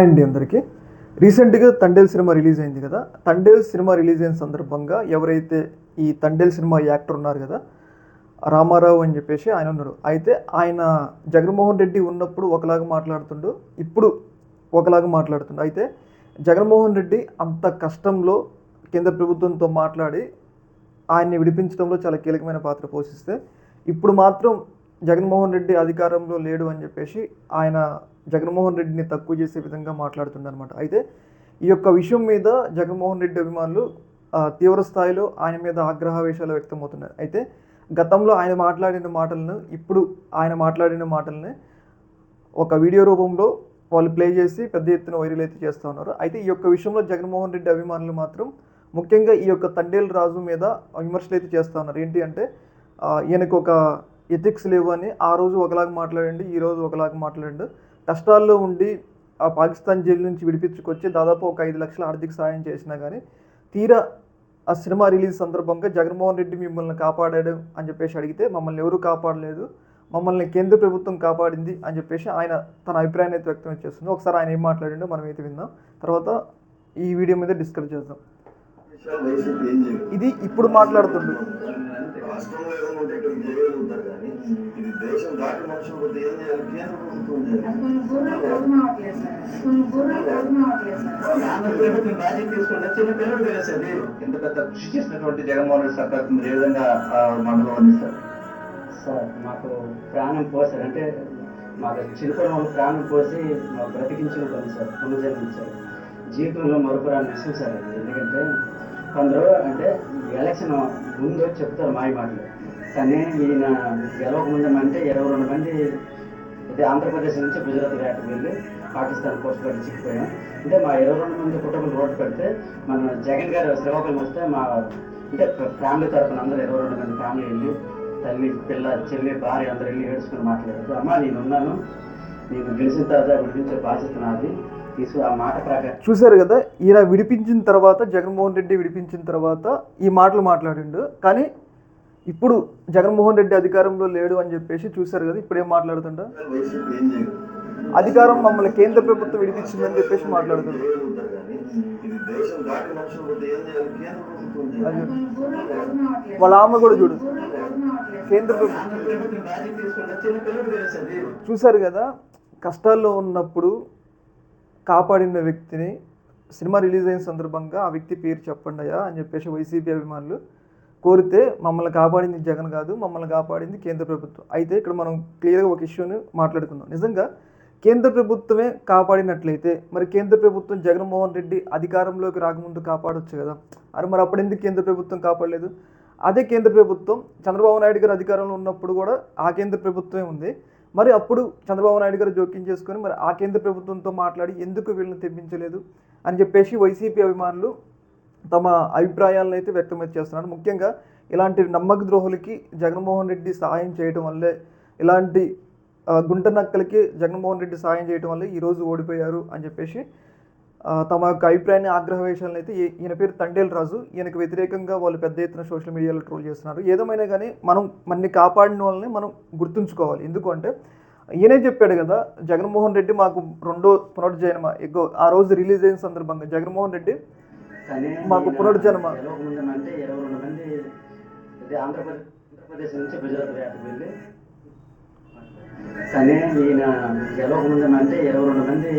అండి అందరికీ. రీసెంట్గా తండేల్ సినిమా రిలీజ్ అయింది కదా. తండేల్ సినిమా రిలీజ్ అయిన సందర్భంగా ఎవరైతే ఈ తండేల్ సినిమా యాక్టర్ ఉన్నారు కదా రామారావు అని చెప్పేసి ఆయన ఉన్నాడు అయితే ఆయన జగన్మోహన్ రెడ్డి ఉన్నప్పుడు ఒకలాగా మాట్లాడుతుండు ఇప్పుడు ఒకలాగా మాట్లాడుతుండు. అయితే జగన్మోహన్ రెడ్డి అంత కష్టంలో కేంద్ర ప్రభుత్వంతో మాట్లాడి ఆయన్ని విడిపించడంలో చాలా కీలకమైన పాత్ర పోషిస్తే ఇప్పుడు మాత్రం జగన్మోహన్ రెడ్డి అధికారంలో లేడు అని చెప్పేసి ఆయన జగన్మోహన్ రెడ్డిని తక్కువ చేసే విధంగా మాట్లాడుతుండనమాట అయితే ఈ యొక్క విషయం మీద జగన్మోహన్ రెడ్డి అభిమానులు తీవ్ర స్థాయిలో ఆయన మీద ఆగ్రహావేశాలు వ్యక్తమవుతున్నారు అయితే గతంలో ఆయన మాట్లాడిన మాటలను ఇప్పుడు ఆయన మాట్లాడిన మాటలని ఒక వీడియో రూపంలో వాళ్ళు ప్లే చేసి పెద్ద ఎత్తున వైరల్ అయితే చేస్తూ ఉన్నారు. అయితే ఈ యొక్క విషయంలో జగన్మోహన్ రెడ్డి అభిమానులు మాత్రం ముఖ్యంగా ఈ యొక్క తండేలు రాజు మీద విమర్శలు అయితే చేస్తూ ఉన్నారు. ఏంటి అంటే ఈయనకు ఒక ఎథిక్స్ లేవు అని ఆ రోజు ఒకలాగా మాట్లాడండి ఈ రోజు ఒకలాగా మాట్లాడండి. కష్టాల్లో ఉండి ఆ పాకిస్తాన్ జైలు నుంచి విడిపించుకొచ్చి దాదాపు ఒక ఐదు లక్షల ఆర్థిక సాయం చేసినా కానీ తీరా ఆ సినిమా రిలీజ్ సందర్భంగా జగన్మోహన్ రెడ్డి మిమ్మల్ని కాపాడాడు అని చెప్పేసి అడిగితే మమ్మల్ని ఎవరు కాపాడలేదు మమ్మల్ని కేంద్ర ప్రభుత్వం కాపాడింది అని చెప్పేసి ఆయన తన అభిప్రాయాన్ని అయితే వ్యక్తం చేస్తుంది ఒకసారి ఆయన ఏం మాట్లాడిండో మనం అయితే విందాం. తర్వాత ఈ వీడియో మీద డిస్కస్ చేద్దాం. ఇది ఇప్పుడు మాట్లాడుతుండు. దాటి మనుషులు ఏం చేయాలి? కేంద్ర ప్రభుత్వం సార్. సార్. తీసుకుంటే చిన్న పిల్లలు తెలిసేది ఇంత పెద్ద కృషి చేసినటువంటి జగన్మోహన్ రెడ్డి సర్కార్ మీరు ఏ విధంగా మండలం అందిస్తారు సార్? మాకు ప్రాణం పోసారు. అంటే మాకు చిన్నపిల్లల వాళ్ళు ప్రాణం పోసి మాకు బ్రతికించిన పని సార్ పునర్జన్మించారు జీవితంలో మరపురాని విషయం సార్ ఎందుకంటే కొందరు అంటే ఎలక్షన్ ముందు చెప్తారు మాయ మాటలు. కానీ ఈయన గెలవక అంటే ఇరవై రెండు మంది అంటే ఆంధ్రప్రదేశ్ నుంచి గుజరాత్ వేటకు వెళ్ళి పాకిస్తాన్ కోస్ట్ గార్డ్ చిక్కిపోయాం. అంటే మా ఇరవై రెండు మంది కుటుంబం రోడ్డు పెడితే మన జగన్ గారు శ్రీకాకుళం వస్తే మా అంటే ఫ్యామిలీ తరఫున అందరూ ఇరవై రెండు మంది ఫ్యామిలీ వెళ్ళి తల్లి పిల్ల చెల్లి భార్య అందరూ వెళ్ళి ఏడుచుకుని మాట్లాడారు. అమ్మ నేను ఉన్నాను. నేను గెలిచిన తర్వాత విడిపించే బాధ్యత నాది. ఆ మాట చూశారు కదా ఈయన విడిపించిన తర్వాత జగన్మోహన్ రెడ్డి విడిపించిన తర్వాత ఈ మాటలు మాట్లాడిండు. కానీ ఇప్పుడు జగన్మోహన్ రెడ్డి అధికారంలో లేడు అని చెప్పేసి చూశారు కదా ఇప్పుడు ఏం మాట్లాడుతుంటా అధికారం మమ్మల్ని కేంద్ర ప్రభుత్వం విడిపించిందని చెప్పేసి మాట్లాడుతుంది వాళ్ళ ఆమె కూడా చూడు. కేంద్ర ప్రభుత్వం. చూశారు కదా కష్టాల్లో ఉన్నప్పుడు కాపాడిన వ్యక్తిని సినిమా రిలీజ్ అయిన సందర్భంగా ఆ వ్యక్తి పేరు చెప్పండి అయ్యా అని చెప్పేసి వైసీపీ అభిమానులు కోరితే మమ్మల్ని కాపాడింది జగన్ కాదు మమ్మల్ని కాపాడింది కేంద్ర ప్రభుత్వం. అయితే ఇక్కడ మనం క్లియర్గా ఒక ఇష్యూని మాట్లాడుకుందాం. నిజంగా కేంద్ర ప్రభుత్వమే కాపాడినట్లయితే మరి కేంద్ర ప్రభుత్వం జగన్మోహన్ రెడ్డి అధికారంలోకి రాకముందు కాపాడొచ్చు కదా? అది మరి అప్పుడు ఎందుకు కేంద్ర ప్రభుత్వం కాపాడలేదు? అదే కేంద్ర ప్రభుత్వం చంద్రబాబు నాయుడు గారు అధికారంలో ఉన్నప్పుడు కూడా ఆ కేంద్ర ప్రభుత్వమే ఉంది. మరి అప్పుడు చంద్రబాబు నాయుడు గారు జోక్యం చేసుకొని మరి ఆ కేంద్ర ప్రభుత్వంతో మాట్లాడి ఎందుకు వీళ్ళని తెప్పించలేదు అని చెప్పేసి వైసీపీ అభిమానులు తమ అభిప్రాయాలను అయితే వ్యక్తం చేస్తున్నారు. ముఖ్యంగా ఇలాంటి నమ్మక ద్రోహులకి జగన్మోహన్ రెడ్డి సహాయం చేయడం వల్లే ఇలాంటి గుంట నక్కలకి జగన్మోహన్ రెడ్డి సహాయం చేయడం వల్లే ఈరోజు ఓడిపోయారు అని చెప్పేసి తమ యొక్క అభిప్రాయాన్ని ఆగ్రహవేశాలను అయితే ఈయన పేరు తండేల్ రాజు. ఈయనకు వ్యతిరేకంగా వాళ్ళు పెద్ద ఎత్తున సోషల్ మీడియాలో ట్రోల్ చేస్తున్నారు. ఏదేమైనా కానీ మనం మన్ని కాపాడిన వాళ్ళని మనం గుర్తుంచుకోవాలి. ఎందుకంటే ఈయనే చెప్పాడు కదా జగన్మోహన్ రెడ్డి మాకు రెండో పునర్జన్మ ఎగో ఆ రోజు రిలీజ్ అయిన సందర్భంగా జగన్మోహన్ రెడ్డి మాకు పునర్జన్మ. ఇరవై రెండు మంది ఆంధ్రప్రదేశ్ నుంచి గుజరాత్ వేటకు వెళ్ళి కానీ ఈయన ఇరవై రెండు మంది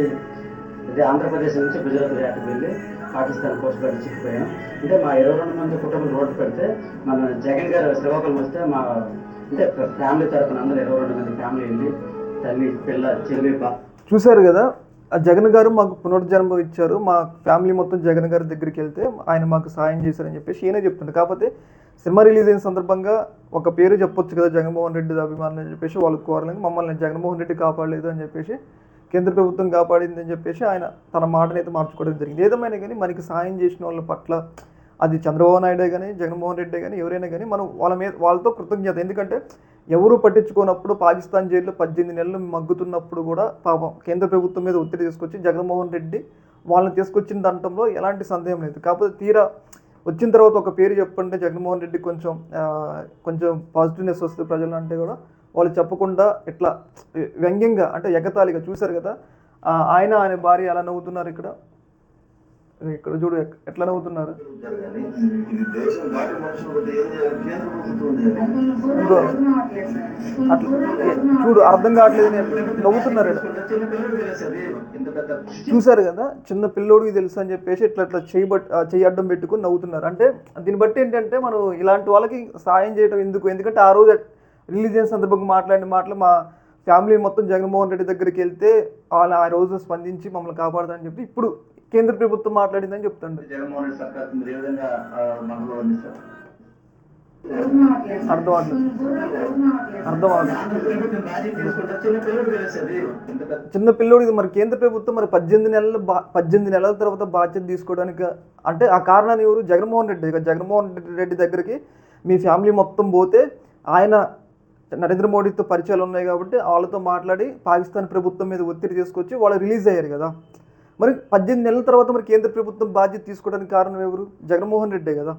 ఆంధ్రప్రదేశ్ నుంచి గుజరాత్ వెళ్ళి పాకిస్తాన్ కోస్ట్ గార్డ్ చిక్కిపోయాం అంటే మా ఇరవై రెండు మంది కుటుంబాలు రోడ్డు పెడితే మన జగన్ గారు శ్రీకాకుళం వస్తే మా అంటే ఫ్యామిలీ తరపున అందరూ ఇరవై రెండు మంది ఫ్యామిలీ వెళ్ళి తల్లి పిల్ల చెల్లి బా చూశారు కదా జగన్ గారు మాకు పునర్జన్మ ఇచ్చారు. మా ఫ్యామిలీ మొత్తం జగన్ గారి దగ్గరికి వెళ్తే ఆయన మాకు సాయం చేశారని చెప్పేసి ఈయనే చెప్తుంది కాకపోతే సినిమా రిలీజ్ అయిన సందర్భంగా ఒక పేరు చెప్పొచ్చు కదా జగన్మోహన్ రెడ్డి అభిమానులు అని చెప్పేసి వాళ్ళకి కోరలేదు. మమ్మల్ని జగన్మోహన్ రెడ్డి కాపాడలేదు అని చెప్పేసి కేంద్ర ప్రభుత్వం కాపాడింది అని చెప్పేసి ఆయన తన మాటని అయితే మార్చుకోవడం జరిగింది. ఏదేమైనా కానీ మనకి సాయం చేసిన వాళ్ళ పట్ల అది చంద్రబాబు నాయుడే కానీ జగన్మోహన్ రెడ్డి కానీ ఎవరైనా కానీ మనం వాళ్ళ మీద వాళ్ళతో కృతజ్ఞత. ఎందుకంటే ఎవరు పట్టించుకోనప్పుడు పాకిస్తాన్ జైల్లో పద్దెనిమిది నెలలు మగ్గుతున్నప్పుడు కూడా పాపం కేంద్ర ప్రభుత్వం మీద ఒత్తిడి తీసుకొచ్చి జగన్మోహన్ రెడ్డి వాళ్ళని తీసుకొచ్చిన దాంట్లో ఎలాంటి సందేహం లేదు. కాకపోతే తీరా వచ్చిన తర్వాత ఒక పేరు చెప్పండి జగన్మోహన్ రెడ్డి కొంచెం కొంచెం పాజిటివ్నెస్ వస్తుంది ప్రజలు అంటే కూడా. వాళ్ళు చెప్పకుండా ఇట్లా వ్యంగ్యంగా అంటే ఎగతాళిగా చూశారు కదా. ఆయన ఆయన భార్య ఎలా నవ్వుతున్నారు ఇక్కడ. ఇక్కడ చూడు ఎట్లా నవ్వుతున్నారు? ఇంకో- అట్లా చూడు అర్థం కావట్లేదు నేను. నవ్వుతున్నారు కదా చూసారు కదా చిన్న పిల్లోడికి తెలుసు అని చెప్పేసి ఇట్లా ఇట్లా చేయబట్ బట్ అడ్డం పెట్టుకుని నవ్వుతున్నారు. అంటే దీన్ని బట్టి ఏంటంటే మనం ఇలాంటి వాళ్ళకి సాయం చేయడం ఎందుకు? ఎందుకంటే ఆ రోజు రిలీజియన్ సందర్భంగా మాట్లాడిన మాటలు మా ఫ్యామిలీ మొత్తం జగన్మోహన్ రెడ్డి దగ్గరికి వెళ్తే వాళ్ళు ఆ రోజు స్పందించి మమ్మల్ని కాపాడదని చెప్పి ఇప్పుడు కేంద్ర ప్రభుత్వం మాట్లాడిందని అందిస్తారు అర్థం. అర్థం చిన్న పిల్లోడికి మరి కేంద్ర ప్రభుత్వం మరి పద్దెనిమిది నెలల పద్దెనిమిది నెలల తర్వాత బాధ్యత తీసుకోవడానికి అంటే ఆ కారణాన్ని ఎవరు? జగన్మోహన్ రెడ్డి. జగన్మోహన్ రెడ్డి దగ్గరికి మీ ఫ్యామిలీ మొత్తం పోతే ఆయన నరేంద్ర మోడీతో పరిచయాలు ఉన్నాయి కాబట్టి వాళ్ళతో మాట్లాడి పాకిస్తాన్ ప్రభుత్వం మీద ఒత్తిడి తీసుకొచ్చి వాళ్ళు రిలీజ్ అయ్యారు కదా. మరి పద్దెనిమిది నెలల తర్వాత మరి కేంద్ర ప్రభుత్వం బాధ్యత తీసుకోవడానికి కారణం ఎవరు? జగన్మోహన్ రెడ్డే కదా.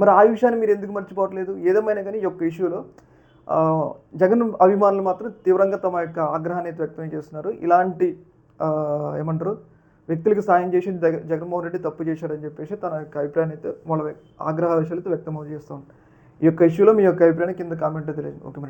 మరి ఆ విషయాన్ని మీరు ఎందుకు మర్చిపోవట్లేదు? ఏదేమైనా కానీ ఈ యొక్క ఇష్యూలో జగన్ అభిమానులు మాత్రం తీవ్రంగా తమ యొక్క ఆగ్రహాన్ని అయితే వ్యక్తం చేస్తున్నారు. ఇలాంటి ఏమంటారు వ్యక్తులకు సాయం చేసి జగ జగన్మోహన్ రెడ్డి తప్పు చేశాడని చెప్పేసి తన యొక్క అభిప్రాయాన్ని అయితే వాళ్ళ ఆగ్రహ విషయాలతో వ్యక్తం చేస్తాం ఈ యొక్క ఇష్యూలో మీ యొక్క అభిప్రాయాన్ని కింద కామెంట్ తెలియదు ఓకే మరి.